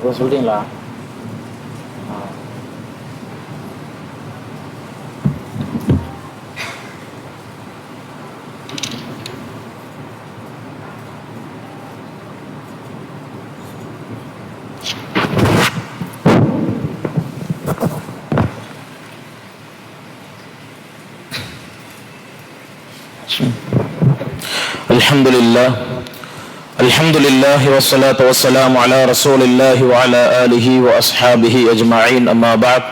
இப்போ சொல்றீங்களா ஆ. الحمد لله الحمد لله والصلاة والسلام على رسول الله وعلى آله وأصحابه أجمعين أما بعد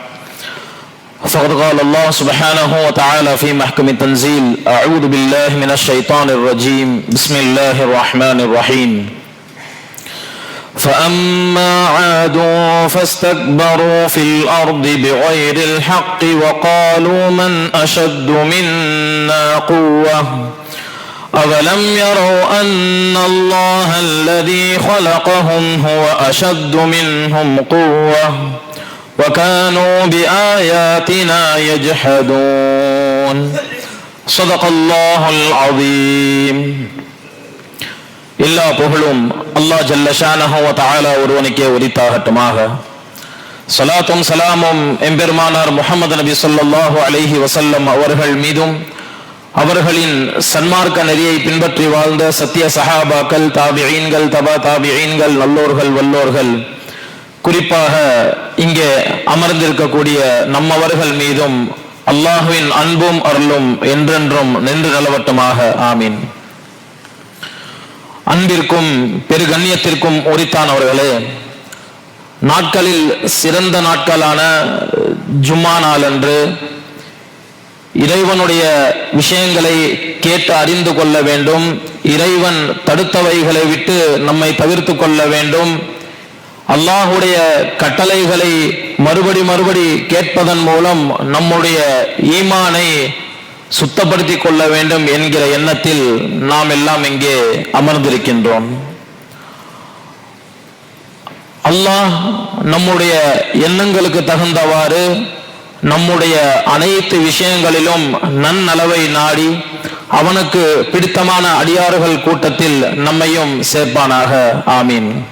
فقد قال الله سبحانه وتعالى في محكم التنزيل أعوذ بالله من الشيطان الرجيم بسم الله الرحمن الرحيم فأما عاد فاستكبروا في الأرض بغير الحق وقالوا من أشد منا قوة أولم يروا أن الله الذي خلقهم هو أشد منهم قوة وكانوا بآياتنا يجحدون صدق الله العظيم எல்லா புகழும் அல்லாஹ் ஜல்லஷானஹு வ தஆலா ஒருவனுக்கே உரித்தாகட்டுமாக சலாத்தும் சலாமும் எம்பெருமானார் முஹம்மது நபி ஸல்லல்லாஹு அலைஹி வஸல்லம் அவர்கள் மீதும் அவர்களின் சன்மார்க்க நெறியை பின்பற்றி வாழ்ந்த சத்திய சஹாபாக்கள் தாபியீன்கள் தபா தாபியீன்கள் நல்லோர்கள் வல்லோர்கள். குறிப்பாக இங்கே அமர்ந்திருக்கக்கூடிய நம்மவர்கள் மீதும் அல்லாஹுவின் அன்பும் அருளும் என்றென்றும் நின்று நிலவட்டுமாக. ஆமீன். அன்பிற்கும் பெருகண்ணியத்திற்கும் உரித்தானவர்களே நாட்களில் சிறந்த நாட்களான ஜும்மா நாளன்று இறைவனுடைய விஷயங்களை கேட்டு அறிந்து கொள்ள வேண்டும். இறைவன் தடுத்தவைகளை விட்டு நம்மை தவிர்த்து கொள்ள வேண்டும். அல்லாஹுடைய கட்டளைகளை மறுபடி மறுபடி கேட்பதன் மூலம் நம்முடைய ஈமானை சுத்தப்படுத்தி கொள்ள வேண்டும் என்கிற எண்ணத்தில் நாம் எல்லாம் இங்கே அமர்ந்திருக்கின்றோம். அல்லாஹ் நம்முடைய எண்ணங்களுக்கு தகுந்தவாறு நம்முடைய அனைத்து விஷயங்களிலும் நன்னளவை நாடி அவனுக்கு பிடித்தமான அடியாறுகள் கூட்டத்தில் நம்மையும் சேர்ப்பானாக. ஆமீன்.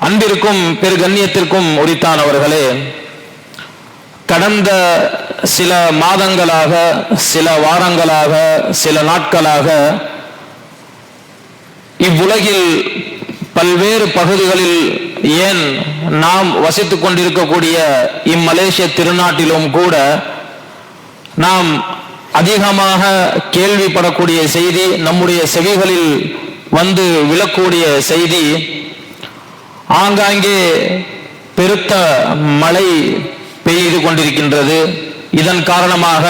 அன்பிற்கும் பெருகண்ணியத்திற்கும் உரித்தானவர்களே கடந்த சில மாதங்களாக சில வாரங்களாக சில நாட்களாக இவ்வுலகில் பல்வேறு பகுதிகளில் ஏன் நாம் வசித்துக் கொண்டிருக்கக்கூடிய இம்மலேசிய திருநாட்டிலும் கூட நாம் அதிகமாக கேள்விப்படக்கூடிய செய்தி நம்முடைய செவிகளில் வந்து விழக்கூடிய செய்தி ஆங்காங்கே பெருத்த மழை பெய்து கொண்டிருக்கின்றது. இதன் காரணமாக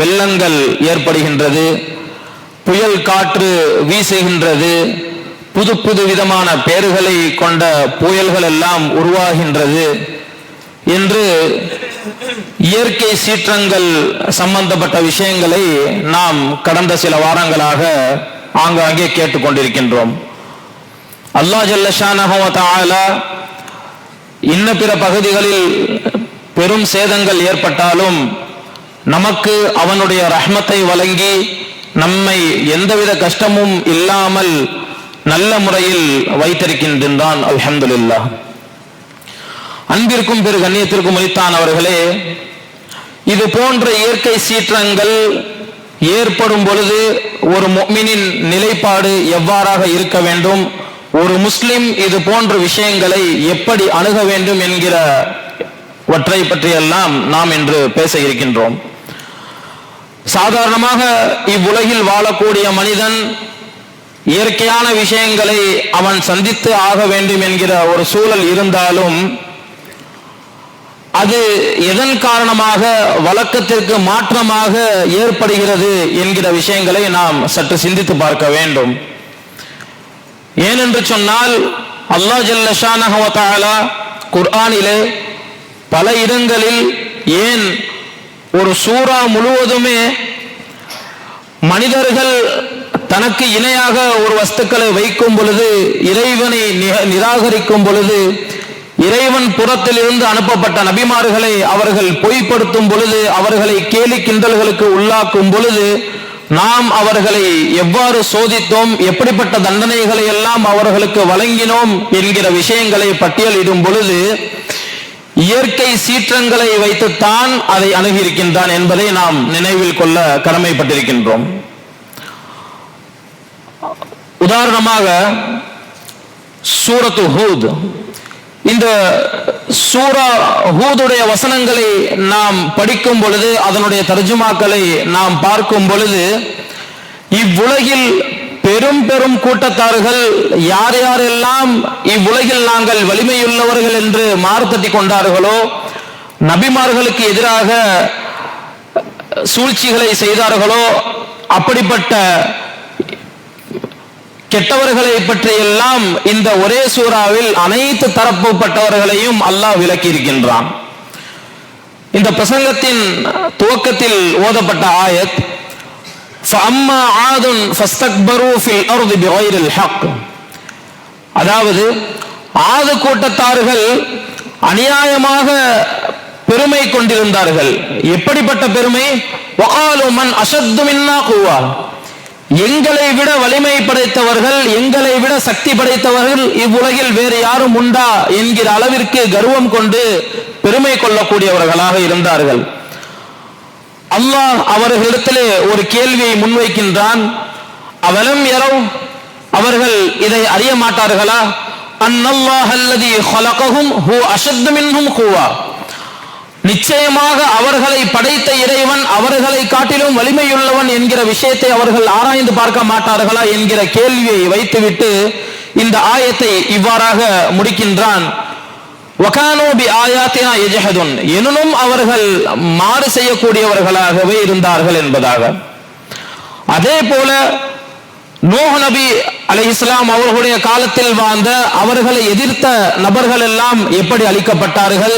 வெள்ளங்கள் ஏற்படுகின்றது புயல் காற்று வீசுகின்றது புது புது விதமான பேர்களை கொண்ட புயல்கள் எல்லாம் உருவாகின்றது. என்று இயற்கை சீற்றங்கள் சம்பந்தப்பட்ட விஷயங்களை நாம் கடந்த சில வாரங்களாக ஆங்காங்கே கேட்டுக்கொண்டிருக்கின்றோம் அல்லா ஜல்லஷானஹு இன்ன பிற பகுதிகளில் பெரும் சேதங்கள் ஏற்பட்டாலும் நமக்கு அவனுடைய ரஹ்மத்தை வழங்கி நம்மை எந்தவித கஷ்டமும் இல்லாமல் நல்ல முறையில் வைத்திருக்கின்றான் அல்ஹம்துலில்லாஹ். அன்பிற்கும் பெரு கண்ணியத்திற்கும் அவர்களே இது போன்ற இயற்கை சீற்றங்கள் ஏற்படும் பொழுது ஒரு மொமினின் நிலைப்பாடு எவ்வாறாக இருக்க வேண்டும் ஒரு முஸ்லிம் இது போன்ற விஷயங்களை எப்படி அணுக வேண்டும் என்கிற வற்றை பற்றியெல்லாம் நாம் இன்று பேச இருக்கின்றோம். சாதாரணமாக இவ்வுலகில் வாழக்கூடிய மனிதன் இயற்கையான விஷயங்களை அவன் சந்தித்து ஆக வேண்டும் என்கிற ஒரு சூழல் இருந்தாலும் அது எதன் காரணமாக வழக்கத்திற்கு மாற்றமாக ஏற்படுகிறது என்கிற விஷயங்களை நாம் சற்று சிந்தித்து பார்க்க வேண்டும். ஏனென்று சொன்னால் அல்லா ஜல்லஷானஹாலா குர்ஆனிலே பல இடங்களில் ஏன் ஒரு சூறா முழுவதுமே மனிதர்கள் தனக்கு இணையாக ஒரு வஸ்துக்களை வைக்கும் பொழுது இறைவனை நிராகரிக்கும் பொழுது இறைவன் புறத்திலிருந்து அனுப்பப்பட்ட நபிமார்களை அவர்கள் பொய்ப்படுத்தும் பொழுது அவர்களை கேலி கிண்டல்களுக்கு உள்ளாக்கும் பொழுது நாம் அவர்களை எவ்வாறு சோதித்தோம் எப்படிப்பட்ட தண்டனைகளை எல்லாம் அவர்களுக்கு வழங்கினோம் என்கிற விஷயங்களை பட்டியலிடும் பொழுது இயற்கை சீற்றங்களை வைத்துத்தான் அதை அணுகியிருக்கின்றான் என்பதை நாம் நினைவில் கொள்ள கடமைப்பட்டிருக்கின்றோம். உதாரணமாக சூரத்து ஹூத். இந்த சூரா ஹூதுடைய வசனங்களை நாம் படிக்கும் பொழுது அதனுடைய தர்ஜுமாக்களை நாம் பார்க்கும் பொழுது இவ்வுலகில் பெரும் பெரும் கூட்டத்தார்கள் யார் யாரெல்லாம் இவ்வுலகில் நாங்கள் வலிமையுள்ளவர்கள் என்று மாறுத்தட்டி கொண்டார்களோ நபிமார்களுக்கு எதிராக சூழ்ச்சிகளை செய்தார்களோ அப்படிப்பட்ட கெட்டவர்களை பற்றியெல்லாம் இந்த ஒரே சூறாவில் அனைத்து தரப்புப்பட்டவர்களையும் அல்லாஹ் விளக்கி இருக்கின்றான் இந்த பிரசங்கத்தின் துவக்கத்தில் ஓதப்பட்ட ஆயத் فَأَمَّا عَادٌ فَاسْتَكْبَرُوا فِي الْأَرْضِ بِغَيْرِ الْحَقِّ அதாவது ஆது கூட்டத்தார்கள் அநியாயமாக பெருமை கொண்டிருந்தார்கள் எப்படிப்பட்ட பெருமை وَقَالُوا مَنْ أَشَدُّ مِنَّا قُوَّةً எங்களை விட வலிமை படைத்தவர்கள் எங்களை விட சக்தி படைத்தவர்கள் இவ்வுலகில் வேறு யாரும் உண்டா என்கிற அளவிற்கு கர்வம் கொண்டு பெருமை கொள்ளக்கூடியவர்களாக இருந்தார்கள் அல்லாஹ் அவர்களிடத்திலே ஒரு கேள்வியை முன்வைக்கின்றான். அவலம் எரவ் அவர்கள் இதை அறிய மாட்டார்களா? அன்னல்லாஹ் அல்லதி ஹலகஹும் ஹூ அஷத்து மின்ஹும் ஹூவா நிச்சயமாக அவர்களை படைத்த இறைவன் அவர்களை காட்டிலும் வலிமையுள்ளவன் என்கிற விஷயத்தை அவர்கள் ஆராய்ந்து பார்க்க மாட்டார்களா என்கிற கேள்வியை வைத்துவிட்டு இந்த ஆயத்தை இவ்வாறாக முடிக்கின்றான். வகானோபி ஆயாத்தினா எஜஹதுன் எனினும் அவர்கள் மாறு செய்யக்கூடியவர்களாகவே இருந்தார்கள் என்பதாக. அதே போல நோஹ் நபி அலை இஸ்லாம் அவர்களுடைய காலத்தில் வாழ்ந்த அவர்களை எதிர்த்த நபர்கள் எல்லாம் எப்படி அளிக்கப்பட்டார்கள்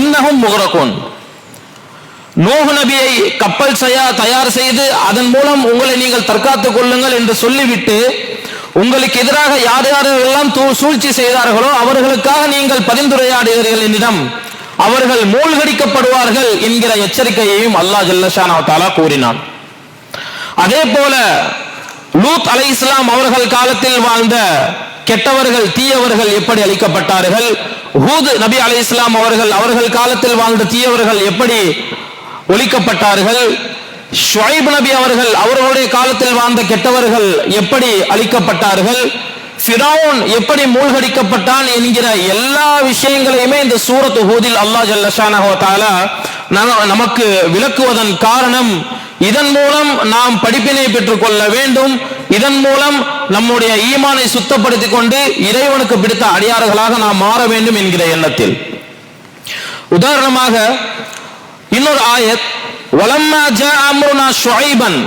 இன்னும் முகரகோன். நோகு நபியை கப்பல் செய்ய தயார் செய்து அதன் மூலம் உங்களை நீங்கள் தற்காத்துக் கொள்ளுங்கள் என்று சொல்லிவிட்டு உங்களுக்கு எதிராக யார் யாரெல்லாம் தூ- சூழ்ச்சி செய்தார்களோ அவர்களுக்காக நீங்கள் பரிந்துரையாடுகிறீர்கள் என்னிடம். அவர்கள் மூழ்கடிக்கப்படுவார்கள் என்கிற எச்சரிக்கையையும் அல்லாஹ் ஜல்லஷானா தாலா கூறினான். அதே போல லூத் அலை இஸ்லாம் அவர்கள் காலத்தில் வாழ்ந்த கெட்டவர்கள் தீயவர்கள் எப்படி அளிக்கப்பட்டார்கள் ஹூத் நபி அலை இஸ்லாம் அவர்கள் அவர்கள் காலத்தில் வாழ்ந்த தீயவர்கள் எப்படி ஒழிக்கப்பட்டார்கள். ஷுவைப் நபி அவர்கள் அவர்களுடைய காலத்தில் வாழ்ந்த கெட்டவர்கள் எப்படி அழிக்கப்பட்டார்கள்? ஃபிரௌன் எப்படி மூழ்கடிக்கப்பட்டான் என்கிற எல்லா விஷயங்களையுமே இந்த சூரத் ஹூதில் அல்லாஹ் ஜல்லஷானஹு நம- நமக்கு விளக்குவதன் காரணம் இதன் மூலம் நாம் படிப்பினை பெற்றுக்கொள்ள வேண்டும். இதன் மூலம் நம்முடைய ஈமானை சுத்தப்படுத்திக் கொண்டு இறைவனுக்கு பிடித்த அடியார்களாக நாம் மாற வேண்டும் என்கிற எண்ணத்தில். உதாரணமாக இன்னொரு ஆயத் வலம்மா ஜா அம்ருனா ஷுஐபன்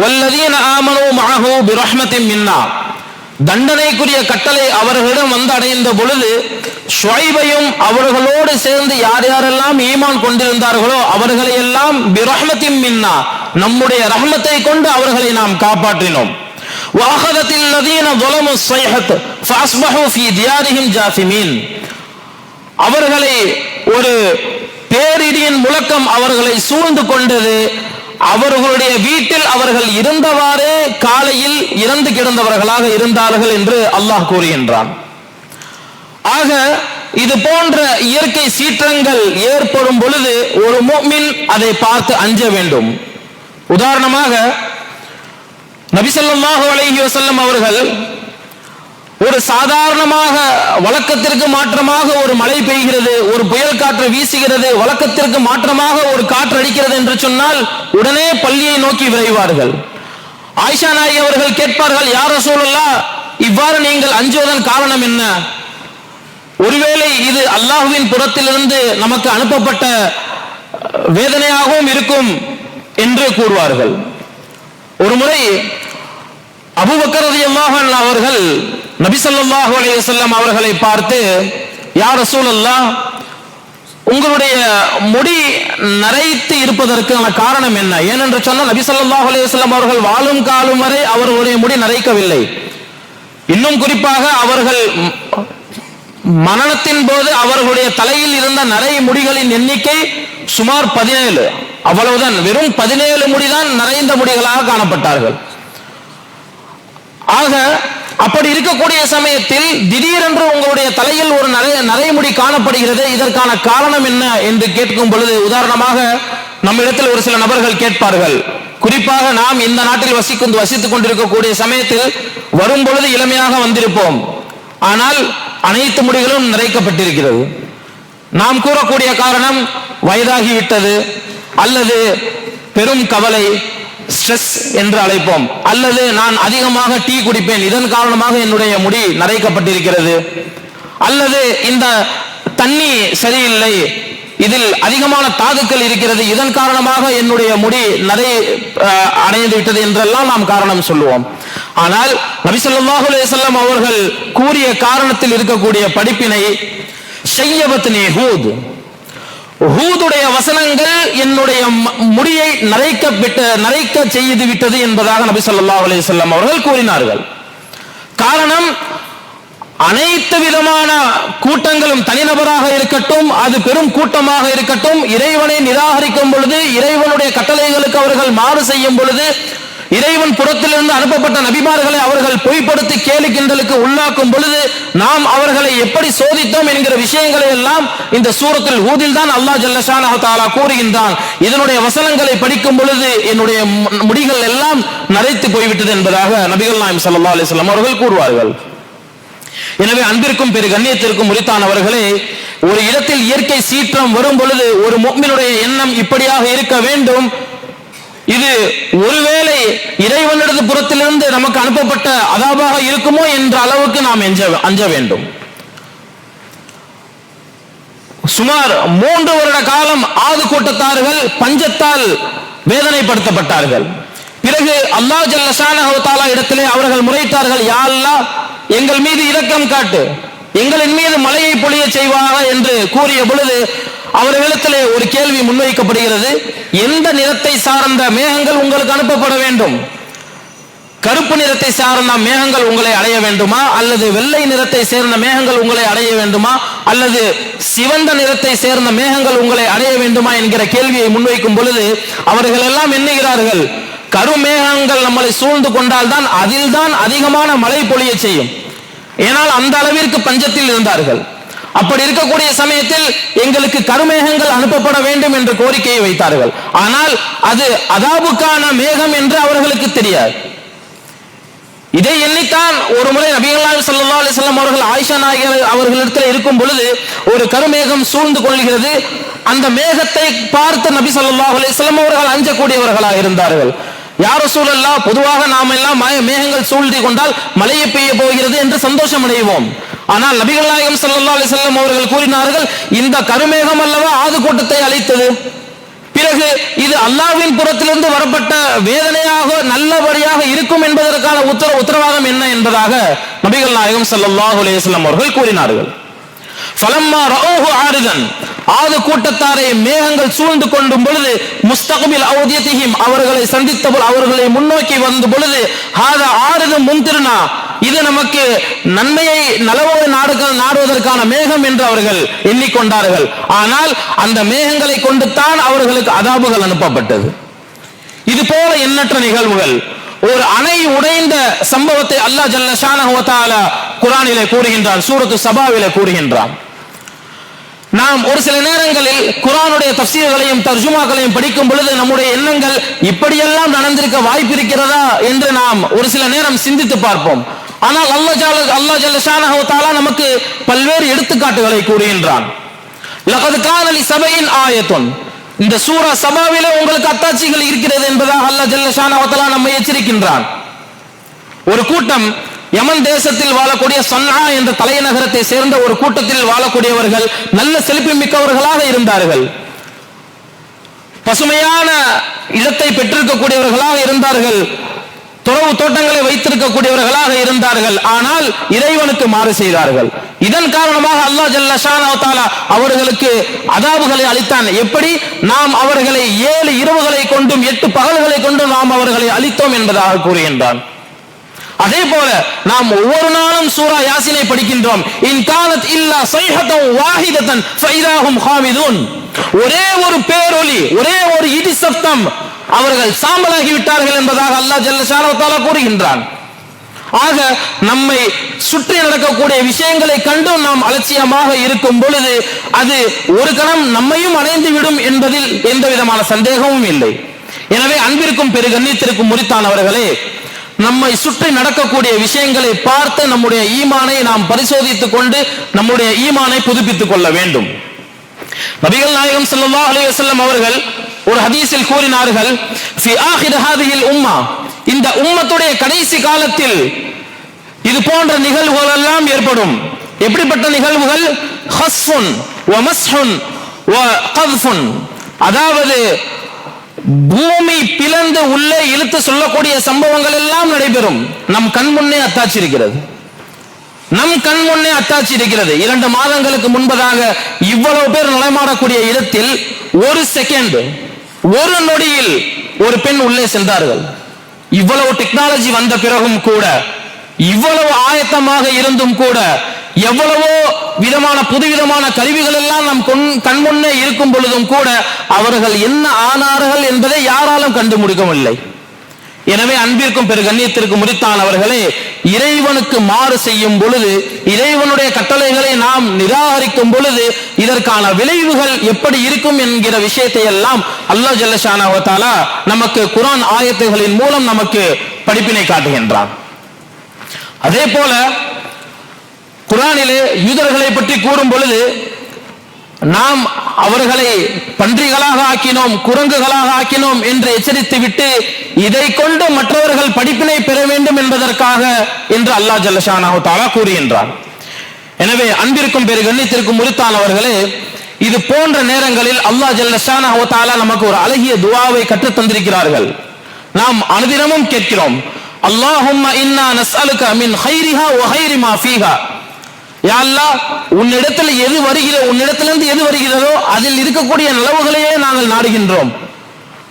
வல்லதீன ஆமனு மஅஹு பிரஹ்மத்தின் மின்னா தண்டனைக்குரிய கட்டளை அவர்களிடம் வந்து அடைந்த பொழுது ஷுஐபையும் அவர்களோடு சேர்ந்து யார் யாரெல்லாம் ஈமான் கொண்டிருந்தார்களோ அவர்களை எல்லாம் பிரஹ்மத்தின் மின்னா நம்முடைய ரஹ்மத்தை கொண்டு அவர்களை நாம் காப்பாற்றினோம் واخذت الذين ظلموا الصيحه فاصبحوا في ديارهم جاثمين அவர்களை ஒரு பேரிடியின் முழக்கம் அவர்களை சூழ்ந்து கொண்டது. அவர்களுடைய வீட்டில் அவர்கள் இருந்தவாறே காலையில் இறந்து கிடந்தவர்களாக இருந்தார்கள் என்று அல்லாஹ் கூறுகின்றான். ஆக இது போன்ற இயற்கை சீற்றங்கள் ஏற்படும் பொழுது ஒரு முஃமின் அதை பார்த்து அஞ்ச வேண்டும். உதாரணமாக நபிசல்லாஹு அலஹி வசல்லம் அவர்கள் ஒரு சாதாரணமாக வழக்கத்திற்கு மாற்றமாக ஒரு மழை பெய்கிறது ஒரு புயல் காற்று வீசுகிறது வழக்கத்திற்கு மாற்றமாக ஒரு காற்று அடிக்கிறது என்று சொன்னால் உடனே பள்ளியை நோக்கி விரைவார்கள். ஆயிஷா நாயகி அவர்கள் கேட்பார்கள் யார சூழல்லா இவ்வாறு நீங்கள் அஞ்சுவதன் காரணம் என்ன? ஒருவேளை இது அல்லாஹுவின் புறத்திலிருந்து நமக்கு அனுப்பப்பட்ட வேதனையாகவும் இருக்கும் என்று கூறுவார்கள். ஒரு முறை அபூபக்கர் அவர்கள் நபிசல்லாஹு ஸல்லல்லாஹு அவர்களை பார்த்து யா ரசூலல்லாஹ் உங்களுடைய முடி நரைத்து இருப்பதற்கான காரணம் என்ன? ஏனென்று சொன்னால் நபிசல்லாஹு ஸல்லல்லாஹு அவர்கள் வாழும் காலம் வரை அவர்களுடைய முடி நரைக்கவில்லை. இன்னும் குறிப்பாக அவர்கள் மரணத்தின் போது அவர்களுடைய தலையில் இருந்த நிறைய முடிகளின் எண்ணிக்கை சுமார் பதினேழு. அவ்வளவுதான் வெறும் பதினேழு முடிதான் நிறைந்த முடிகளாக காணப்பட்டார்கள். ஆக அப்படி இருக்கக்கூடிய சமயத்தில் திடீரென்று உங்களுடைய தலையில் ஒரு நிறைய நரைமுடி காணப்படுகிறது. இதற்கான காரணம் என்ன என்று கேட்கும் பொழுது உதாரணமாக நம்மிடத்தில் ஒரு சில நபர்கள் கேட்பார்கள். குறிப்பாக நாம் இந்த நாட்டில் வசிக்கும் வசித்துக் கொண்டிருக்கக்கூடிய சமயத்தில் வரும் பொழுது இளமையாக வந்திருப்போம். ஆனால் அனைத்து முடிகளும் நிறைக்கப்பட்டிருக்கிறது. நாம் கூறக்கூடிய காரணம் வயதாகிவிட்டது அல்லது பெரும் கவலை ஸ்ட்ரெஸ் என்று அழைப்போம். அல்லது நான் அதிகமாக டீ குடிப்பேன். இதன் காரணமாக என்னுடைய முடி நரைக்கப்பட்டிருக்கிறது. அல்லது இந்த தண்ணி சரியில்லை. இதில் அதிகமான தாதுக்கள் இருக்கிறது. இதன் காரணமாக என்னுடைய முடி நரை அடைந்து விட்டது என்றெல்லாம் நாம் காரணம் சொல்லுவோம். ஆனால் நபிசல்லாஹு ஸல்லல்லாஹு அவர்கள் கூறிய காரணத்தில் இருக்கக்கூடிய படிப்பினை ஷையபத்னி ஹூத் ஹூதுடைய வசனங்கள் என்னுடைய முடியை நரைக்க விட்டு நரைக்க செய்து விட்டது என்பதாக நபி சொல்லா அலைஹி வஸல்லம் அவர்கள் கூறினார்கள். காரணம் அனைத்து விதமான கூட்டங்களும் தனிநபராக இருக்கட்டும் அது பெரும் கூட்டமாக இருக்கட்டும் இறைவனை நிராகரிக்கும் பொழுது இறைவனுடைய கட்டளைகளுக்கு அவர்கள் மாறு செய்யும் பொழுது இறைவன் புறத்திலிருந்து அனுப்பப்பட்ட நபிமார்களை அவர்கள் பொய்ப்படுத்தி கேலி கிண்டலுக்கு உள்ளாக்கும் பொழுது நாம் அவர்களை எப்படி சோதித்தோம் என்கிற விஷயங்களை எல்லாம் இந்த சூரத்தில் ஊதில் தான் அல்லாஹ் ஜல்லஷானஹு தாலா கூறுகின்றான். இதனுடைய வசனங்களை படிக்கும் பொழுது என்னுடைய முடிகள் எல்லாம் நரைத்து போய்விட்டது என்பதாக நபிகள் நாயம் சல்லா அலிஸ்லாம் அவர்கள் கூறுவார்கள். எனவே அன்பிற்கும் பெரு கண்ணியத்திற்கும் உரித்தானவர்களே ஒரு இடத்தில் இயற்கை சீற்றம் வரும் பொழுது ஒரு முக்மினுடைய எண்ணம் இப்படியாக இருக்க வேண்டும். இது ஒருவேளை இறைவனிடது புறத்திலிருந்து நமக்கு அனுப்பப்பட்ட அதாபாக இருக்குமோ என்ற அளவுக்கு நாம் எஞ்ச அஞ்ச வேண்டும். சுமார் மூன்று வருட காலம் ஆது கூட்டத்தார்கள் பஞ்சத்தால் வேதனைப்படுத்தப்பட்டார்கள். பிறகு அல்லாஹ் ஜல்லசானா இடத்திலே அவர்கள் முறைத்தார்கள் யாழ்லா எங்கள் மீது இரக்கம் காட்டு எங்களின் மீது மழையை பொழிய செய்வாக என்று கூறிய பொழுது அவர்களிடத்தில் ஒரு கேள்வி முன்வைக்கப்படுகிறது. எந்த நிறத்தை சார்ந்த மேகங்கள் உங்களுக்கு அனுப்பப்பட வேண்டும்? கருப்பு நிறத்தை சார்ந்த மேகங்கள் உங்களை அடைய வேண்டுமா? அல்லது வெள்ளை நிறத்தை சேர்ந்த மேகங்கள் உங்களை அடைய வேண்டுமா? அல்லது சிவந்த நிறத்தை சேர்ந்த மேகங்கள் உங்களை அடைய வேண்டுமா என்கிற கேள்வியை முன்வைக்கும் பொழுது அவர்கள் எல்லாம் எண்ணுகிறார்கள் கருமேகங்கள் நம்மளை சூழ்ந்து கொண்டால்தான் அதில்தான் அதிகமான மழை பொழிய செய்யும். ஏனால் அந்த அளவிற்கு பஞ்சத்தில் இருந்தார்கள். அப்படி இருக்கக்கூடிய சமயத்தில் எங்களுக்கு கருமேகங்கள் அனுப்பப்பட வேண்டும் என்ற கோரிக்கையை வைத்தார்கள். ஆனால் அது அதாபுக்கான மேகம் என்று அவர்களுக்கு தெரியாது. இதை எண்ணித்தான் ஒரு முறை நபிகளால் சல்லா அலிசல்லாம் அவர்கள் ஆயிஷா நாயகர் அவர்களிடத்தில் இருக்கும் பொழுது ஒரு கருமேகம் சூழ்ந்து கொள்கிறது. அந்த மேகத்தை பார்த்து நபி சொல்லா அலைஹி அவர்கள் அஞ்சக்கூடியவர்களாக இருந்தார்கள். யார் சூழல்லா பொதுவாக நாம் எல்லாம் மேகங்கள் சூழ்ந்து கொண்டால் மழையை பெய்ய போகிறது என்று சந்தோஷம் அடைவோம் ஆனால் நபிகள் நாயகம் சல்லா அலி செல்லம் அவர்கள் கூறினார்கள் இந்த கருமேகம் அல்லவா ஆது கூட்டத்தை அழித்தது? பிறகு இது அல்லாவின் புறத்திலிருந்து வரப்பட்ட வேதனையாக நல்லபடியாக இருக்கும் என்பதற்கான உத்தர உத்தரவாதம் என்ன என்பதாக நபிகள் நாயகம் ஸல்லல்லாஹு அலைஹி அவர்கள் கூறினார்கள். பலம்மா ரவுஹு ஆரிதன். ஆது கூட்டத்தாரை மேகங்கள் சூழ்ந்து கொண்டும் பொழுது முஸ்தகமில் அவதியத்தையும் அவர்களை சந்தித்த அவர்களை முன்னோக்கி வந்த பொழுது ஹாதா ஆரிது முன்திருனா இது நமக்கு நன்மையை நலவோடு நாடு நாடுவதற்கான மேகம் என்று அவர்கள் எண்ணிக்கொண்டார்கள். ஆனால் அந்த மேகங்களை கொண்டு தான் அவர்களுக்கு அதாபுகள் அனுப்பப்பட்டது. இது போல எண்ணற்ற நிகழ்வுகள். ஒரு அணை உடைந்த சம்பவத்தை அல்லாஹ் ஜல்ல ஷானஹு குரானிலே கூறுகின்றான் சூரத்து சபாவிலே கூறுகின்றான். நாம் ஒரு சில நேரங்களில் குரானுடைய தப்சீர்களையும் தர்ஜுமாக்களையும் படிக்கும் பொழுது நம்முடைய எண்ணங்கள் இப்படியெல்லாம் நடந்திருக்க வாய்ப்பு இருக்கிறதா என்று நாம் ஒரு சில நேரம் சிந்தித்து பார்ப்போம். ஆனால் அல்லாஹ் ஜால அல்லாஹ் ஜல்ல நமக்கு பல்வேறு எடுத்துக்காட்டுகளை கூறுகின்றான். லகது காணலி சபையின் ஆயத்தொன். இந்த சூரா சபாவிலே உங்களுக்கு அத்தாட்சிகள் இருக்கிறது என்பதாக அல்லாஹ் ஜல்ல நம்மை எச்சரிக்கின்றான். ஒரு கூட்டம் யமன் தேசத்தில் வாழக்கூடிய சன்னா என்ற தலைநகரத்தை சேர்ந்த ஒரு கூட்டத்தில் வாழக்கூடியவர்கள் நல்ல செழிப்பு மிக்கவர்களாக இருந்தார்கள். பசுமையான இடத்தை பெற்றிருக்கக்கூடியவர்களாக இருந்தார்கள். துறவு தோட்டங்களை வைத்திருக்கக்கூடியவர்களாக இருந்தார்கள். ஆனால் இறைவனுக்கு மாறு செய்தார்கள். இதன் காரணமாக அல்லாஹ் ஜல்ல அவர்களுக்கு அதாபுகளை அளித்தான். எப்படி? நாம் அவர்களை ஏழு இரவுகளை கொண்டும் எட்டு பகல்களை கொண்டும் நாம் அவர்களை அளித்தோம் என்பதாக கூறுகின்றான். அதே போல நாம் ஒவ்வொரு நாளும் சூரா யாசினை படிக்கின்றோம். இன் காலத் இல்லா சைஹத்தம் வாஹிதத்தன் ஃபைதாகும் ஹாமிதுன். ஒரே ஒரு பேரொலி ஒரே ஒரு இடி சப்தம் அவர்கள் சாம்பலாகி விட்டார்கள் என்பதாக அல்லாஹ் ஜல்லஷானு தஆலா கூறுகின்றான். ஆக நம்மை சுற்றி நடக்கக்கூடிய விஷயங்களை கண்டும் நாம் அலட்சியமாக இருக்கும் பொழுது அது ஒரு கணம் நம்மையும் அடைந்து விடும் என்பதில் எந்த விதமான சந்தேகமும் இல்லை. எனவே அன்பிற்கும் பெரு கண்ணியத்திற்கும் முறித்தானவர்களே நம்மை சுற்றி நடக்கக்கூடிய விஷயங்களை பார்த்து நம்முடைய ஈமானை நாம் பரிசோதித்துக் கொண்டு நம்முடைய ஈமானை புதுப்பித்துக் கொள்ள வேண்டும். நபிகள் நாயகம் ஸல்லல்லாஹு அலி வசல்லம் அவர்கள் ஒரு ஹதீஸில் கூறினார்கள் உம்மா. இந்த உம்மத்துடைய கடைசி காலத்தில் இது போன்ற நிகழ்வுகள் எல்லாம் ஏற்படும். எப்படிப்பட்ட நிகழ்வுகள்? ஹஸ்ஃபுன் அதாவது பூமி பிளந்து உள்ளே இழுத்து சொல்லக்கூடிய சம்பவங்கள் எல்லாம் நடைபெறும். நம் கண் முன்னே அத்தாட்சி இருக்கிறது நம் கண் முன்னே அத்தாட்சி இருக்கிறது இரண்டு மாதங்களுக்கு முன்பதாக இவ்வளவு பேர் நடமாடக்கூடிய இடத்தில் ஒரு செகண்ட் ஒரு நொடியில் ஒரு பெண் உள்ளே சென்றார்கள். இவ்வளவு டெக்னாலஜி வந்த பிறகும் கூட இவ்வளவு ஆயத்தமாக இருந்தும் கூட எவ்வளவோ விதமான புதுவிதமான கருவிகள் எல்லாம் நம் கொண்- கண் முன்னே இருக்கும் பொழுதும் கூட அவர்கள் என்ன ஆனார்கள் என்பதை யாராலும் கண்டு முடிக்கவில்லை. எனவே அன்பிற்கும் பெரு கண்ணியத்திற்கும் முறித்தானவர்களே இறைவனுக்கு மாறு செய்யும் பொழுது இறைவனுடைய கட்டளைகளை நாம் நிராகரிக்கும் பொழுது இதற்கான விளைவுகள் எப்படி இருக்கும் என்கிற விஷயத்தை எல்லாம் அல்லாஹ் ஜல்லஷானாவத்தாலா நமக்கு குரான் ஆயத்துகளின் மூலம் நமக்கு படிப்பினை காட்டுகின்றான். அதே போல குரானிலே யூதர்களை பற்றி கூறும் பொழுது நாம் அவர்களை பன்றிகளாக ஆக்கினோம் குரங்குகளாக ஆக்கினோம் என்று எச்சரித்து விட்டு இதை கொண்டு மற்றவர்கள் படிப்பினை பெற வேண்டும் என்பதற்காக என்று அல்லாஹ் ஜல்லஷானாஹு தாலா கூறுகின்றார் எனவே அன்பிற்கும் பெரு கண்ணியத்திற்கும் உரித்தானவர்களே இது போன்ற நேரங்களில் அல்லாஹ் ஜல்லஷானாஹு தாலா நமக்கு ஒரு அழகிய துவாவை கற்றுத் தந்திருக்கிறார்கள். நாம் அனுதினமும் கேட்கிறோம் அல்லாஹும் இன்னா நஸ்அலுக மின் ஹைரிஹா ஒஹைரி ஹைரி மா ஃபீஹா. யா உன்னிடத்தில் எது வருகிற உன்னிடத்திலிருந்து எது வருகிறதோ அதில் இருக்கக்கூடிய நலவுகளையே நாங்கள் நாடுகின்றோம்.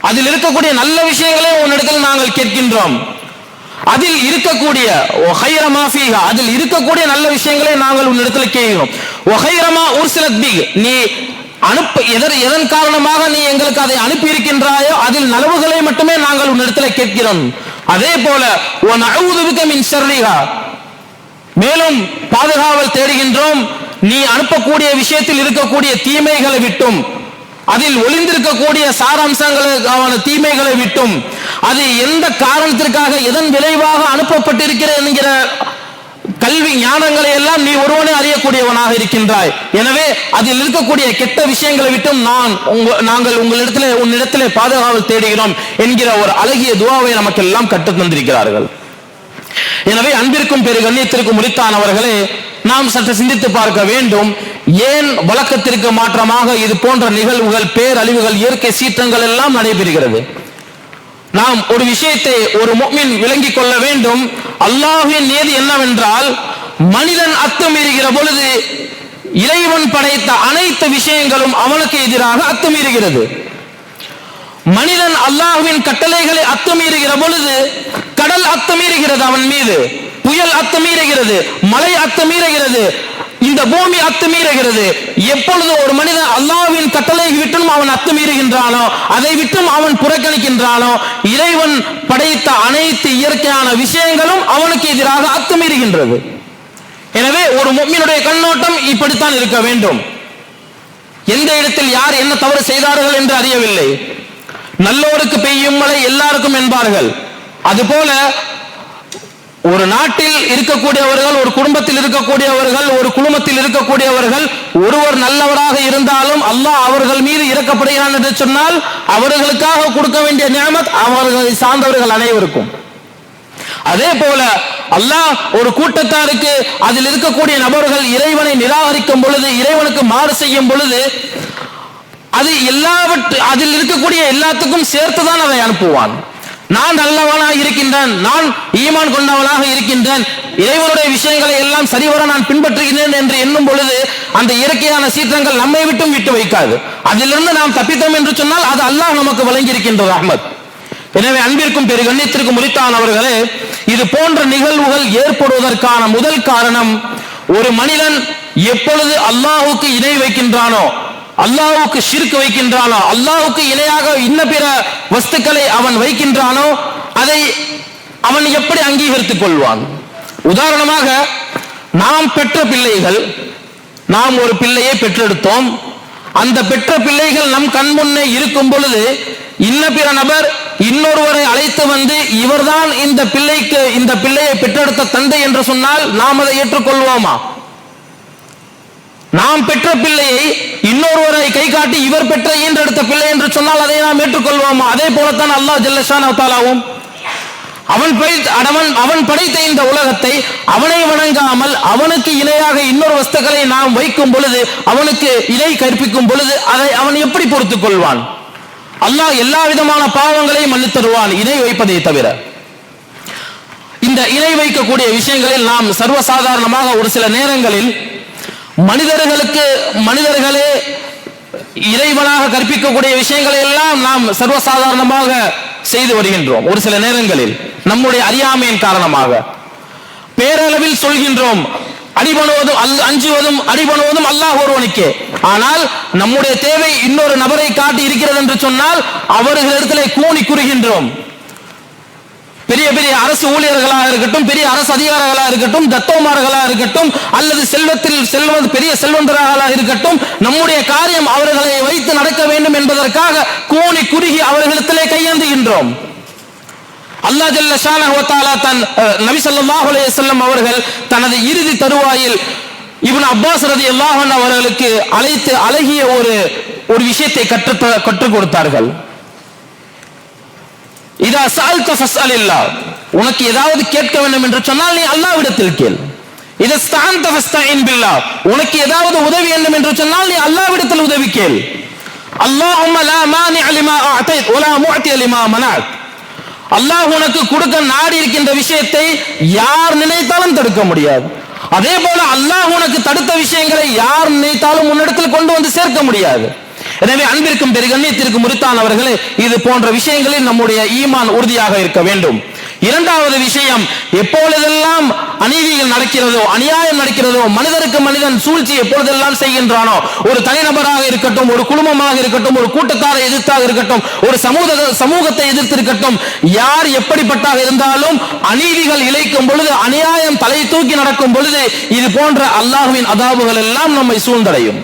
அதில் இருக்கக்கூடிய நல்ல விஷயங்களே உன்னிடத்தில் நாங்கள் கேட்கின்றோம். அதில் இருக்கக்கூடிய ஒஹைரமா அதில் இருக்கக்கூடிய நல்ல விஷயங்களை நாங்கள் உன்னிடத்தில் கேட்கிறோம். ஒஹைரமா உர்சிலத் பிக் நீ அனுப்ப எதன் எதன் காரணமாக நீ எங்களுக்கு அதை அனுப்பி இருக்கின்றாயோ அதில் நலவுகளை மட்டுமே நாங்கள் உன்னிடத்தில் கேட்கிறோம். அதே போல உன் அழுதுபிக்க மின் ஷர்ரிஹா மேலும் பாதுகாவல் தேடுகின்றோம். நீ அனுப்பக்கூடிய விஷயத்தில் இருக்கக்கூடிய தீமைகளை விட்டும். அதில் ஒளிந்திருக்கக்கூடிய சாராம்சங்களுக்கான தீமைகளை விட்டும். அது எந்த காரணத்திற்காக எதன் விளைவாக அனுப்பப்பட்டிருக்கிறது என்கிற கல்வி ஞானங்களை எல்லாம் நீ ஒருவனே அறியக்கூடியவனாக இருக்கின்றாய். எனவே அதில் இருக்கக்கூடிய கெட்ட விஷயங்களை விட்டும் நான் நாங்கள் உங்களிடத்திலே உன்னிடத்திலே பாதுகாவல் தேடுகிறோம் என்கிற ஒரு அழகிய துவாவை நமக்கு எல்லாம் கற்றுத் தந்திருக்கிறார்கள். எனவே அன்பிற்கும் பெரு கண்ணியத்திற்கும் முடித்தானவர்களே நாம் சற்று சிந்தித்து பார்க்க வேண்டும். ஏன் வழக்கத்திற்கு மாற்றமாக இது போன்ற நிகழ்வுகள் பேரழிவுகள் இயற்கை சீற்றங்கள் எல்லாம் நடைபெறுகிறது? நாம் ஒரு விஷயத்தை ஒரு முஃமின் விளங்கிக் கொள்ள வேண்டும். அல்லாஹின் நீதி என்னவென்றால் மனிதன் அத்துமீறுகிற பொழுது இறைவன் படைத்த அனைத்து விஷயங்களும் அவனுக்கு எதிராக அத்துமீறுகிறது. மனிதன் அல்லாஹுவின் கட்டளைகளை அத்துமீறுகிற பொழுது கடல் அத்துமீறுகிறது அவன் மீது புயல் அத்துமீறுகிறது மலை அத்துமீறுகிறது இந்த பூமி அத்துமீறுகிறது. எப்பொழுது ஒரு மனிதன் அல்லாஹ்வின் கட்டளை விட்டும் அவன் அத்துமீறுகின்றானோ அதை விட்டும் அவன் புறக்கணிக்கின்றானோ இறைவன் படைத்த அனைத்து இயற்கையான விஷயங்களும் அவனுக்கு எதிராக அத்துமீறுகின்றது. எனவே ஒரு மொம்மினுடைய கண்ணோட்டம் இப்படித்தான் இருக்க வேண்டும். எந்த இடத்தில் யார் என்ன தவறு செய்தார்கள் என்று அறியவில்லை. நல்லோருக்கு பெய்யும் மழை எல்லாருக்கும் என்பார்கள். அதுபோல ஒரு நாட்டில் இருக்கக்கூடியவர்கள் ஒரு குடும்பத்தில் இருக்கக்கூடியவர்கள் ஒரு குழுமத்தில் இருக்கக்கூடியவர்கள் ஒருவர் நல்லவராக இருந்தாலும் அல்லாஹ் அவர்கள் மீது இறக்கப்படுகிறான் என்று சொன்னால் அவர்களுக்காக கொடுக்க வேண்டிய நியமத் அவர்களை சார்ந்தவர்கள் அனைவருக்கும். அதே போல அல்லாஹ் ஒரு கூட்டத்தாருக்கு அதில் இருக்கக்கூடிய நபர்கள் இறைவனை நிராகரிக்கும் பொழுது இறைவனுக்கு மாறு செய்யும் பொழுது அது எல்லாவற்று அதில் இருக்கக்கூடிய எல்லாத்துக்கும் சேர்த்துதான் அதை அனுப்புவான். நான் நல்லவனாக இருக்கின்றேன் நான் ஈமான் கொண்டவனாக இருக்கின்றேன் இறைவனுடைய விஷயங்களை எல்லாம் சரிவர நான் பின்பற்றுகிறேன் என்று எண்ணும் பொழுது அந்த இயற்கையான சீற்றங்கள் நம்மை விட்டும் விட்டு வைக்காது. அதிலிருந்து நாம் தப்பித்தோம் என்று சொன்னால் அது அல்லாஹ் நமக்கு வழங்கி இருக்கின்றது அஹ்மத். எனவே அன்பிற்கும் பெரு கண்ணியத்திற்கும் முறித்தான் அவர்களே இது போன்ற நிகழ்வுகள் ஏற்படுவதற்கான முதல் காரணம் ஒரு மனிதன் எப்பொழுது அல்லாஹுக்கு இணை வைக்கின்றானோ அல்லாஹுக்கு ஷிர்க் வைக்கின்றானோ அல்லாஹுக்கு இணையாக இன்ன பிற வஸ்துக்களை அவன் வைக்கின்றானோ அதை அவன் எப்படி அங்கீகரித்துக் கொள்வான்? உதாரணமாக நாம் பெற்ற பிள்ளைகள் நாம் ஒரு பிள்ளையை பெற்றெடுத்தோம். அந்த பெற்ற பிள்ளைகள் நம் கண் முன்னே இருக்கும் பொழுது இன்ன பிற நபர் இன்னொருவரை அழைத்து வந்து இவர்தான் இந்த பிள்ளைக்கு இந்த பிள்ளையை பெற்றெடுத்த தந்தை என்று சொன்னால் நாம் அதை ஏற்றுக்கொள்வோமா? நாம் பெற்ற பிள்ளையை இன்னொருவரை கை காட்டி இவர் பெற்ற ஈன்றெடுத்த பிள்ளை என்று சொன்னால் அதை நாம் ஏற்றுக்கொள்வோமா? அதே போலத்தான் அல்லாஹ் ஜல்லஷான் அவத்தாலாவும் அவன் படைத்த அவன் அவன் படைத்த இந்த உலகத்தை அவனை வணங்காமல் அவனுக்கு இணையாக இன்னொரு வஸ்துக்களை நாம் வைக்கும் பொழுது அவனுக்கு இணை கற்பிக்கும் பொழுது அதை அவன் எப்படி பொறுத்துக் கொள்வான்? அல்லாஹ் எல்லா விதமான பாவங்களையும் மன்னித்து தருவான் இணை வைப்பதை தவிர. இந்த இணை வைக்கக்கூடிய விஷயங்களில் நாம் சர்வசாதாரணமாக ஒரு சில நேரங்களில் மனிதர்களுக்கு மனிதர்களே இறைவனாக கற்பிக்கக்கூடிய விஷயங்களை எல்லாம் நாம் சர்வசாதாரணமாக செய்து வருகின்றோம். ஒரு சில நேரங்களில் நம்முடைய அறியாமையின் காரணமாக. பேரளவில் சொல்கின்றோம் அடிபணுவதும் அல் அஞ்சுவதும் அடிபணுவதும் அல்லாஹ் ஒருவனுக்கே. ஆனால் நம்முடைய தேவை இன்னொரு நபரை காட்டி இருக்கிறது என்று சொன்னால் அவர்களிடத்திலே கூணி குறுகின்றோம். பெரிய பெரிய அரசு ஊழியர்களாக இருக்கட்டும் பெரிய அரசு அதிகாரிகளாக இருக்கட்டும் தத்துவமார்களாக இருக்கட்டும் அல்லது செல்வத்தில் செல்வது பெரிய செல்வந்தர்களாக இருக்கட்டும் நம்முடைய காரியம் அவர்களை வைத்து நடக்க வேண்டும் என்பதற்காக கோணி குறுகி அவர்களிடத்திலே கையேந்துகின்றோம். அல்லா ஜல்ல ஷானஹத்தாலா தன் அஹ், நபி ஸல்லல்லாஹு அலைஹி அவர்கள் தனது இறுதி தருவாயில் இவன் அப்பாஸ் ரதி அல்லாஹன் அவர்களுக்கு அழைத்து அழகிய ஒரு ஒரு விஷயத்தை கற்று கற்றுக் கொடுத்தார்கள். இதா சால்த ஃபஸ்அலில்லா. உனக்கு ஏதாவது கேட்க வேண்டும் என்று சொன்னால் நீ அல்லாவிடத்தில் கேள். இத ஸ்தாந்த ஃபஸ்தஈன் பில்லா. உனக்கு ஏதாவது உதவி வேண்டும் என்று சொன்னால் நீ அல்லாவிடத்தில் உதவி கேள். அல்லாஹும்ம லா மானிஅ லிமா அஅதைத் வலா முஅத்திய லிமா மனஅத் அல்லாஹ் உனக்கு கொடுக்க நாடி இருக்கின்ற விஷயத்தை யார் நினைத்தாலும் தடுக்க முடியாது. அதே போல அல்லாஹ் உனக்கு தடுத்த விஷயங்களை யார் நினைத்தாலும் உன்னிடத்தில் கொண்டு வந்து சேர்க்க முடியாது. எனவே அன்பிற்கும் பெருகண்ணியத்திற்கும் முறித்தானவர்களே இது போன்ற விஷயங்களில் நம்முடைய ஈமான் உறுதியாக இருக்க வேண்டும். இரண்டாவது விஷயம் எப்பொழுதெல்லாம் அநீதிகள் நடக்கிறதோ அநியாயம் நடக்கிறதோ மனிதருக்கு மனிதன் சூழ்ச்சி எப்பொழுதெல்லாம் செய்கின்றானோ ஒரு தனிநபராக இருக்கட்டும் ஒரு குடும்பமாக இருக்கட்டும் ஒரு கூட்டத்தாரை எதிர்த்தாக இருக்கட்டும் ஒரு சமூக சமூகத்தை எதிர்த்து இருக்கட்டும் யார் எப்படிப்பட்டாக இருந்தாலும் அநீதிகள் இழைக்கும் பொழுது அநியாயம் தலை தூக்கி நடக்கும் பொழுது இது போன்ற அல்லாஹுவின் அதாபுகள் எல்லாம் நம்மை சூழ்ந்தடையும்.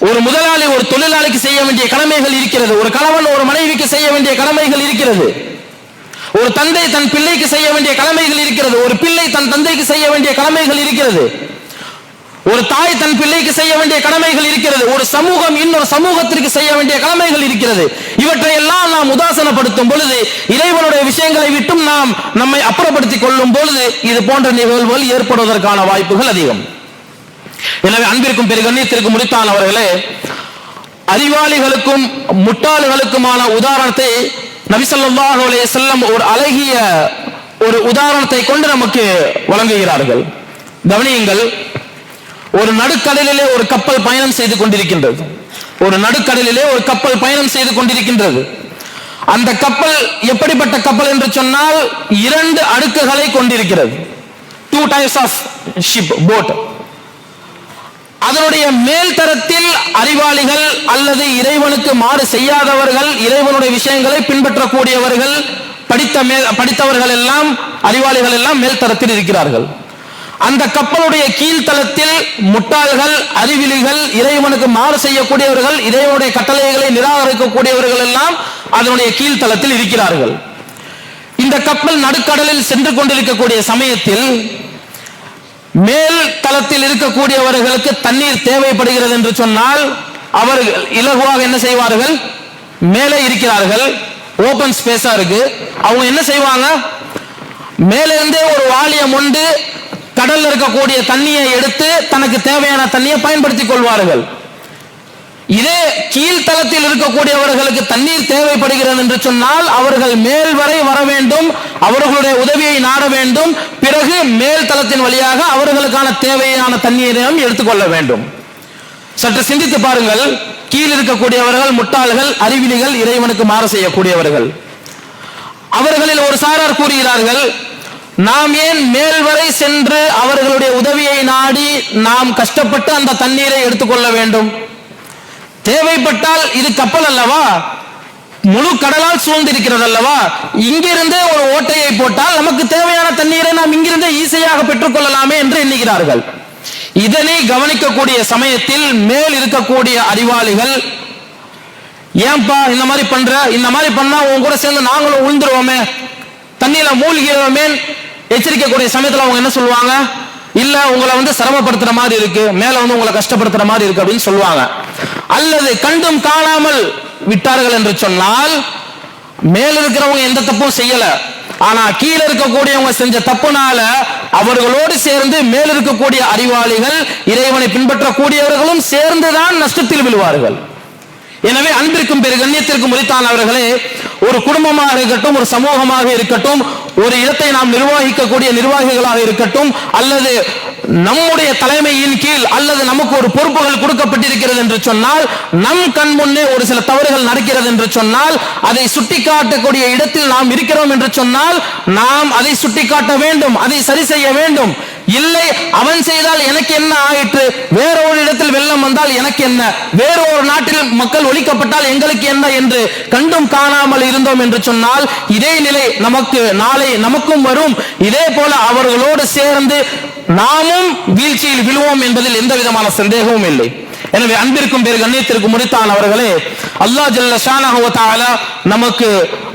ஒரு முதலாளி ஒரு தொழிலாளிக்கு செய்ய வேண்டிய கடமைகள் இருக்கிறது. ஒரு கணவன் ஒரு மனைவிக்கு செய்ய வேண்டிய கடமைகள் இருக்கிறது. ஒரு தந்தை தன் பிள்ளைக்கு செய்ய வேண்டிய கடமைகள் இருக்கிறது. ஒரு பிள்ளை தன் தந்தைக்கு செய்ய வேண்டிய கடமைகள் இருக்கிறது. ஒரு தாய் தன் பிள்ளைக்கு செய்ய வேண்டிய கடமைகள் இருக்கிறது. ஒரு சமூகம் இன்னொரு சமூகத்திற்கு செய்ய வேண்டிய கடமைகள் இருக்கிறது. இவற்றை எல்லாம் நாம் உதாசனப்படுத்தும் பொழுது இறைவனுடைய விஷயங்களை விட்டும் நாம் நம்மை அப்புறப்படுத்திக் கொள்ளும் பொழுது இது போன்ற நிகழ்வுகள் ஏற்படுவதற்கான வாய்ப்புகள் அதிகம். எனவே அன்பிற்கும் பெரு கண்ணியத்திற்கும் முடித்தான் அவர்களே அறிவாளிகளுக்கும் முட்டாள்களுக்குமான உதாரணத்தை நபிசல்லாஹு செல்லம் ஒரு அழகிய ஒரு உதாரணத்தை கொண்டு நமக்கு வழங்குகிறார்கள். கவனியுங்கள் ஒரு நடுக்கடலிலே ஒரு கப்பல் பயணம் செய்து கொண்டிருக்கின்றது. ஒரு நடுக்கடலிலே ஒரு கப்பல் பயணம் செய்து கொண்டிருக்கின்றது. அந்த கப்பல் எப்படிப்பட்ட கப்பல் என்று சொன்னால் இரண்டு அடுக்குகளை கொண்டிருக்கிறது. Two types of ship boat அதனுடைய மேல் தரத்தில் அறிவாளிகள் அல்லது இறைவனுக்கு மாறு செய்யாதவர்கள் இறைவனுடைய விஷயங்களை பின்பற்றக்கூடியவர்கள் படித்த மேல் படித்தவர்கள் எல்லாம் அறிவாளிகள் எல்லாம் மேல் தரத்தில் இருக்கிறார்கள். அந்த கப்பலுடைய கீழ்த்தளத்தில் முட்டாள்கள் அறிவிலிகள் இறைவனுக்கு மாறு செய்யக்கூடியவர்கள் இறைவனுடைய கட்டளைகளை நிராகரிக்கக்கூடியவர்கள் எல்லாம் அதனுடைய கீழ்த்தளத்தில் இருக்கிறார்கள். இந்த கப்பல் நடுக்கடலில் சென்று கொண்டிருக்கக்கூடிய சமயத்தில் மேல் தளத்தில் இருக்கக்கூடியவர்களுக்கு தண்ணீர் தேவைப்படுகிறது என்று சொன்னால் அவர்கள் இலகுவாக என்ன செய்வார்கள்? மேலே இருக்கிறார்கள். ஓபன் ஸ்பேஸா இருக்கு. அவங்க என்ன செய்வாங்க? மேலே இருந்தே ஒரு வாளியம் உண்டு. கடல்ல இருக்கக்கூடிய தண்ணியை எடுத்து தனக்கு தேவையான தண்ணியை பயன்படுத்திக் கொள்வார்கள். இதே கீழ்த்தளத்தில் இருக்கக்கூடியவர்களுக்கு தண்ணீர் தேவைப்படுகிறது என்று சொன்னால் அவர்கள் மேல் வரை வர வேண்டும் அவர்களுடைய உதவியை நாட வேண்டும் பிறகு மேல் தளத்தின் வழியாக அவர்களுக்கான தேவையான தண்ணீரையும் எடுத்துக்கொள்ள வேண்டும். சற்று சிந்தித்து பாருங்கள் கீழ் இருக்கக்கூடியவர்கள் முட்டாள்கள் அறிவிலிகள் இறைவனுக்கு மாறு செய்யக்கூடியவர்கள். அவர்களில் ஒரு சாரார் கூறுகிறார்கள் நாம் ஏன் மேல் வரை சென்று அவர்களுடைய உதவியை நாடி நாம் கஷ்டப்பட்டு அந்த தண்ணீரை எடுத்துக்கொள்ள வேண்டும்? தேவைப்பட்டால் இது கப்பல் அல்லவா? முழு கடலால் சூழ்ந்திருக்கிறது அல்லவா இங்கிருந்தே ஒரு ஓட்டையை போட்டால் நமக்கு தேவையான தண்ணீரை நாம் இங்கிருந்தே ஈஸியாக பெற்றுக்கொள்ளலாமே என்று எண்ணுகிறார்கள். இதனை கவனிக்கக்கூடிய சமயத்தில் மேல் இருக்கக்கூடிய அறிவாளிகள் ஏன்பா இந்த மாதிரி பண்ற? இந்த மாதிரி பண்ணா உங்க கூட சேர்ந்து நாங்களும் உழுந்துருவோமே தண்ணியில மூழ்கிடுவோமே எச்சரிக்கக்கூடிய சமயத்துல அவங்க என்ன சொல்லுவாங்க? இல்ல உங்களை வந்து சிரமப்படுத்துற மாதிரி இருக்கு மேல வந்து உங்களை கஷ்டப்படுத்துற மாதிரி இருக்கு அப்படின்னு சொல்லுவாங்க. அல்லது கண்டும் காணாமல் விட்டார்கள் என்று சொன்னால் மேல இருக்கிறவங்க எந்த தப்பும் செய்யல. ஆனா கீழே இருக்கக்கூடியவங்க செஞ்ச தப்புனால அவர்களோடு சேர்ந்து மேல் இருக்கக்கூடிய அறிவாளிகள் இறைவனை பின்பற்றக்கூடியவர்களும் சேர்ந்துதான் நஷ்டத்தில் விழுவார்கள். எனவே அன்பிற்கும் பெரு கண்ணியத்திற்கும் உரித்தானவர்களே ஒரு குடும்பமாக இருக்கட்டும் ஒரு சமூகமாக இருக்கட்டும் ஒரு இடத்தை நாம் நிர்வகிக்கக்கூடிய நிர்வாகிகளாக இருக்கட்டும் அல்லது நம்முடைய தலைமையின் கீழ் அல்லது நமக்கு ஒரு பொறுப்புகள் கொடுக்கப்பட்டிருக்கிறது என்று சொன்னால் நம் கண் முன்னே ஒரு சில தவறுகள் நடக்கிறது என்று சொன்னால் அதை சுட்டிக்காட்டக்கூடிய இடத்தில் நாம் இருக்கிறோம் என்று சொன்னால் நாம் அதை சுட்டிக்காட்ட வேண்டும் அதை சரி செய்ய வேண்டும். இல்லை அவன் செய்தால் எனக்கு என்ன ஆயிற்று? வேற ஒரு இடத்தில் வெள்ளம் வந்தால் எனக்கு என்ன? வேற ஒரு நாட்டில் மக்கள் ஒழிக்கப்பட்டால் எங்களுக்கு என்ன என்று கண்டும் காணாமல் இருந்தோம் என்று சொன்னால் இதே நிலை நமக்கு நாளை நமக்கும் வரும். இதே போல அவர்களோடு சேர்ந்து நாமும் வீழ்ச்சியில் விழுவோம் என்பதில் எந்த விதமான சந்தேகமும் இல்லை. எனவே அன்பிற்கும் பேரு கண்ணியத்திற்கும் முடித்தான் அவர்களே அல்லாஹ் ஜல்ல ஷானஹு நமக்கு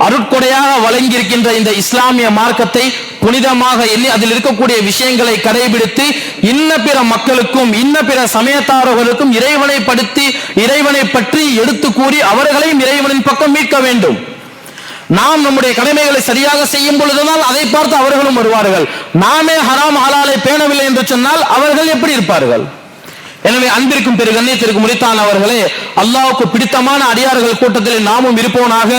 அருட்கொடையாக வழங்கியிருக்கின்ற இந்த இஸ்லாமிய மார்க்கத்தை புனிதமாக எண்ணி அதில் இருக்கக்கூடிய விஷயங்களை கடைபிடித்து இன்ன பிற மக்களுக்கும் இன்ன பிற சமயத்தாரர்களுக்கும் இறைவனை படுத்தி இறைவனை பற்றி எடுத்து கூறி அவர்களையும் இறைவனின் பக்கம் மீட்க வேண்டும். நாம் நம்முடைய கடமைகளை சரியாக செய்யும் பொழுதுதான் அதை பார்த்து அவர்களும் வருவார்கள். நாமே ஹராம் ஹலாலை பேணவில்லை என்று சொன்னால் அவர்கள் எப்படி இருப்பார்கள்? எனவே அன்பிற்கும் பெரு கண்ணியத்திற்கும் முடித்தான் அவர்களே அல்லாவுக்கு பிடித்தமான அடியார்கள் கூட்டத்தில் நாமும் இருப்போனாக.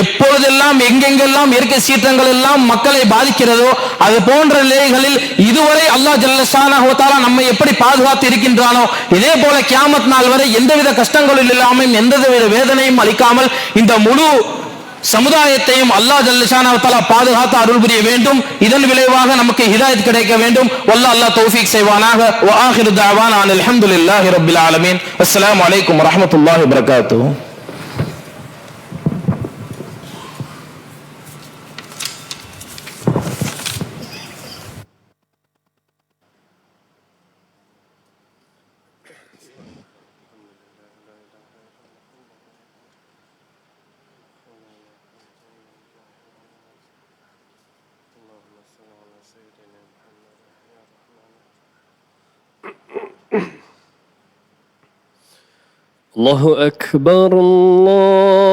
எப்பொழுதெல்லாம் எங்கெங்கெல்லாம் இயற்கை சீற்றங்கள் எல்லாம் மக்களை பாதிக்கிறதோ அது போன்ற நிலைகளில் இதுவரை அல்லாஹ் ஜல்லஷானா நம்மை எப்படி பாதுகாத்து இருக்கின்றானோ இதே போல கியாமத் நாள் வரை எந்தவித கஷ்டங்களும் இல்லாமல் எந்தவித வேதனையும் அளிக்காமல் இந்த முழு சமுதாயத்தையும் அல்லாஹ் ஜல்லஷானா பாதுகாத்து அருள் புரிய வேண்டும். இதன் விளைவாக நமக்கு ஹிதாயத் கிடைக்க வேண்டும். வல்ல அல்லாஹ் தௌஃபீக் செய்வானாக. வ ஆகிரு தஅவானா அனில் ரப்பில் ஆலமீன். அஸ்ஸலாமு அலைக்கும் வரஹ்மத்துல்லாஹி வபரகாத்துஹு. الله أكبر الله.